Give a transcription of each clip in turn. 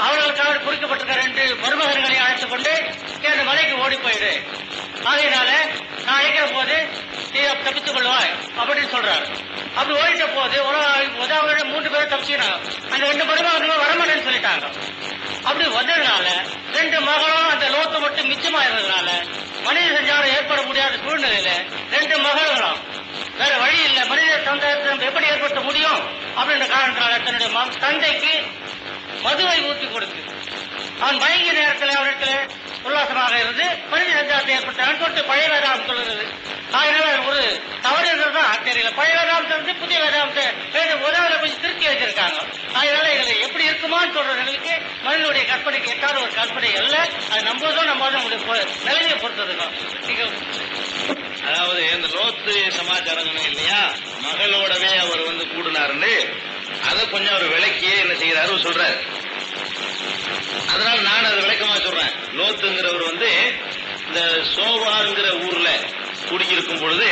குறிக்கப்பட்டிருக்க ரெண்டு மருமகன்களை அழைத்துக் கொண்டு இந்த மலைக்கு ஓடி போயிடு. ஆகையினால நான் அழைக்கிற போது நீ தப்பித்துக் கொள்வாய் அப்படின்னு சொல்றாரு. அப்படி ஓடிட்ட போது ஒரு உதவியோட மூன்று பேரும் தப்பிச்சுக்கிறாங்க அந்த ரெண்டு மருமகன்களும் வரமாட்டேன்னு சொல்லிட்டாங்க. அப்படி வந்ததுனால ரெண்டு மகளும் அந்த லோத்து மட்டும் மிச்சமா இருந்ததுனால மனித சஞ்சாரம் ஏற்பட முடியாத சூழ்நிலையில ரெண்டு மகள்களும் வேற வழி இல்லை மனித சமுதாயத்தை எப்படி ஏற்படுத்த முடியும் அப்படின்ற காரணத்தினால தன்னுடைய தந்தைக்கு மதுவை ஊற்றி கொடுத்து. அவன் மயங்கிய நேரத்தில் அவனிடத்துல உல்லாசமாக இருந்து மனித சஞ்சாரத்தை ஏற்பட்டான் தொட்டு பழைய வேதாம் சொல்லுறது அதனால ஒரு தவறு இருந்ததுதான் தெரியல. பழைய வேதாந்தம் வந்து புதிய வேதாந்தத்தை வேறு உதவில கொஞ்சம் திருத்தி வச்சிருக்காங்க அதனால இதில் எப்படி இருக்குமான்னு சொல்றவர்களுக்கு மனிதனுடைய கற்பனைக்கு எட்டாத ஒரு கற்பனை அல்ல. அது நம்புவதும் நம்ம உங்களுக்கு நிலையை பொறுத்ததுக்கும் அதாவது இந்த லோத்து சமாச்சாரம் இல்லையா? மகளோடவே அவர் வந்து கூடினாருன்னு அதை கொஞ்சம் அவர் விளக்கியே என்ன செய்யறாரு சொல்றாரு. அதனால நான் அதை விளக்கமா சொல்றேன். லோத்துங்கிறவர் வந்து இந்த சோவாருங்கிற ஊர்ல குடியிருக்கும் பொழுது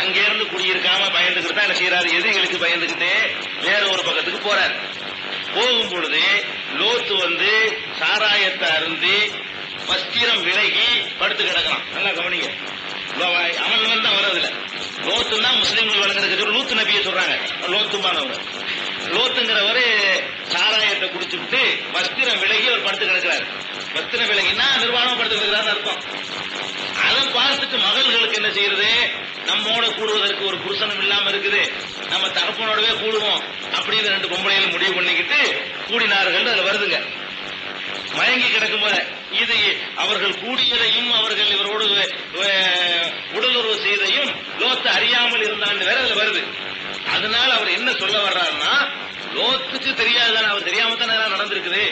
அங்கே இருந்து குடியிருக்காம பயந்துக்கிட்டு தான் என்ன செய்யறாரு எதிரிகளுக்கு பயந்துக்கிட்டு வேற ஒரு பக்கத்துக்கு போறாரு. போகும் பொழுது லோத்து வந்து சாராயத்தை அருந்தி வஸ்திரம் விலகி படுத்து கிடக்கிறான். நல்லா கவனிங்க. அவன் வந்து தான் வர்றதில்ல. லோத்து தான் முஸ்லீம்கள் வழங்குறதுக்கு லூத்து நபியை சொல்றாங்க. லோத்துமானவங்க லோத்துங்கிறவரு சாராயத்தை குடிச்சுட்டு வஸ்திரம் விலகி அவர் படுத்து கிடக்கிறார். வஸ்திரம் விலகினா நிர்வாணம் படுத்து கிடக்கிறார் அர்த்தம். அதை பார்த்துட்டு மகள்களுக்கு என்ன செய்யறது? நம்மோட கூடுவதற்கு ஒரு புருஷனும் இல்லாம இருக்குது. நம்ம தகப்பனோடவே கூடுவோம் அப்படின்னு ரெண்டு பொம்பளைகளும் முடிவு பண்ணிக்கிட்டு கூடினார்கள் அதுல வருதுங்க. மயங்கி கிடக்கும் போது இது அவர்கள் கூடியதையும் அவர்கள் இவரோடு உடலுறவு செய்தையும் லோத்து அறியாமல் இருந்தான்னு வேற அதுல வருது. அதனால அவர் என்ன சொல்ல வர்றாருன்னா லோத்துக்கு தெரியாதுதானே அவர் தெரியாம தானே நடந்திருக்குது.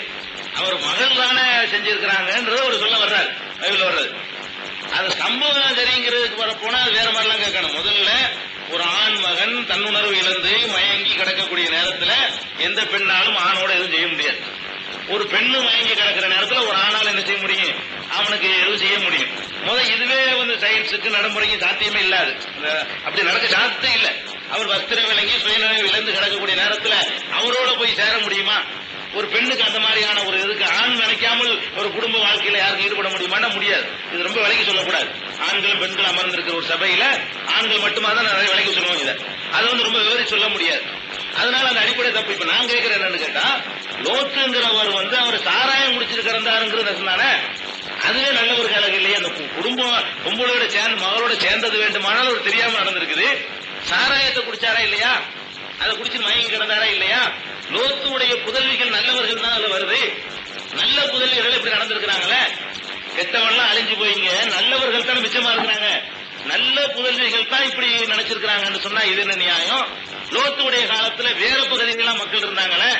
அவர் மகள் தானே செஞ்சிருக்கிறாங்கன்றது அவர் சொல்ல வர்றாரு. பைபிள் வர்றது. அது சம்பவம் சரிங்கிறதுக்கு வர போனா அது வேற மாதிரிலாம் கேட்கணும். முதல்ல ஒரு ஆண் மகன் தன்னுணர்வு இழந்து மயங்கி கிடக்கக்கூடிய நேரத்துல எந்த பெண்ணாலும் ஆணோட எதுவும் செய்ய முடியாது. ஒரு பெண்ணு மயங்கி கிடக்கிற நேரத்துல ஒரு ஆணால் என்ன செய்ய முடியும்? அவனுக்கு எதுவும் செய்ய முடியும். முதல் இதுவே வந்து சயின்ஸுக்கு நடைமுறைக்கு சாத்தியமே இல்லாது. அப்படி நடக்க சாத்தியம் இல்லை. அவர் வஸ்திர விளங்கி சுயநினைவு இழந்து கிடக்கக்கூடிய நேரத்துல அவரோட போய் சேர முடியுமா? ஒரு பெண்ணுக்கு அந்த மாதிரியான ஒரு இதுக்கு ஆண் நினைக்காமல் ஒரு குடும்ப வாழ்க்கையில யாருக்கும் ஈடுபட முடியுமானா முடியாது. இது ரொம்ப விலைக்கு சொல்லக்கூடாது. ஆண்களும் பெண்களும் அமர்ந்திருக்கிற ஒரு சபையில ஆண்கள் மட்டுமா தான் நிறைய விலைக்கு சொல்லுவாங்க இதை அதை வந்து ரொம்ப விவரி சொல்ல முடியாது. அதனால அந்த அடிப்படை தப்பு. இப்ப நான் கேட்கிறேன் என்னன்னு கேட்டா லோத்துங்கிறவர் வந்து அவர் சாராயம் குடிச்சிட்டு அதுவே நல்ல ஒரு கழகம் இல்லையா. அந்த குடும்பம் பொம்பளோட சேர்ந்து மகளோட சேர்ந்தது வேண்டுமானால் ஒரு தெரியாம நடந்திருக்குது. சாராயத்தை குடிச்சாரா இல்லையா? அதை குடிச்சு மயங்கி கிடந்தாரா இல்லையா? லோத்துடைய புதல்விகள் நல்லவர்கள் தான் அதுல வருது. நல்ல புதல்விகள் இப்படி நடந்திருக்கிறாங்களே. கெட்டவெல்லாம் அழிஞ்சு போயிங்க. நல்லவர்கள் தான் மிச்சமா இருக்கிறாங்க. நல்ல புதல்விகள் தான் இப்படி நினைச்சிருக்கிறாங்கன்னு சொன்னா இது என்ன நியாயம்? லோத்துடைய காலத்துல வேற பகுதிகளெல்லாம் மக்கள் இருந்தாங்களே.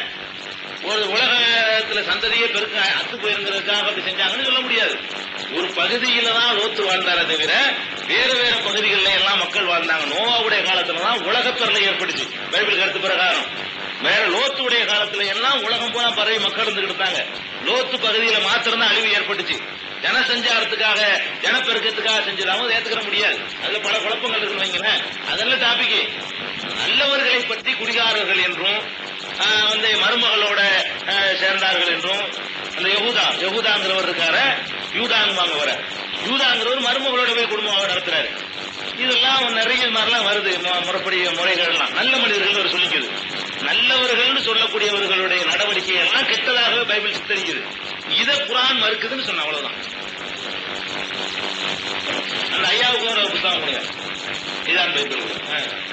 ஒரு உலக இடத்துல சந்ததியே பெருக்க அத்து போயிருங்கிறதுக்காக அப்படி செஞ்சாங்கன்னு சொல்ல முடியாது. ஒரு பகுதியில தான் லோத்து வாழ்ந்தாரே தவிர வேற வேற பகுதிகளில் எல்லாம் மக்கள் வாழ்ந்தாங்க. நோவாவுடைய காலத்துல தான் உலகப்பெருளை ஏற்பட்டுச்சு பைபிள் கருத்து பிரகாரம். வேற லோத்துடைய காலத்துல எல்லாம் உலகம் பூரா பறவை மக்கள் இருந்துகிட்டு இருந்தாங்க. லோத்து பகுதியில மாத்திரம்தான் அழிவு ஏற்பட்டுச்சு. ஜனசஞ்சாரத்துக்காக ஜனப்பெருக்கத்துக்காக செஞ்சதாகவும் ஏத்துக்கிற முடியாது. அதுல பல குழப்பங்கள் இருக்குன்னு வைங்களேன். அதெல்லாம் டாபிக் நல்லவர்களை பற்றி குடிகாரர்கள் என்றும் வந்து மருமகளோட சேர்ந்தார்கள் என்றும் அந்த யகுதா யகுதாங்கிறவர் இருக்காரு யூதாங்குவாங்க வர யூதாங்கிறவர் மருமகளோட போய் குடும்பமாக நடத்துறாரு. இதெல்லாம் நிறைய மாதிரிலாம் வருது முறைப்படி முறைகள்லாம். நல்ல மனிதர்கள் ஒரு சொல்லிக்குது. நல்லவர்கள்னு சொல்லக்கூடியவர்களுடைய நடவடிக்கை எல்லாம் கெட்டதாகவே பைபிள் சித்தரிக்குது இதை குரான் மறுக்குதுன்னு சொன்ன அவ்வளவுதான். அந்த ஐயாவுக்கு ஒரு புத்தகம் கொடுங்க. இதான் பைபிள். ஆ.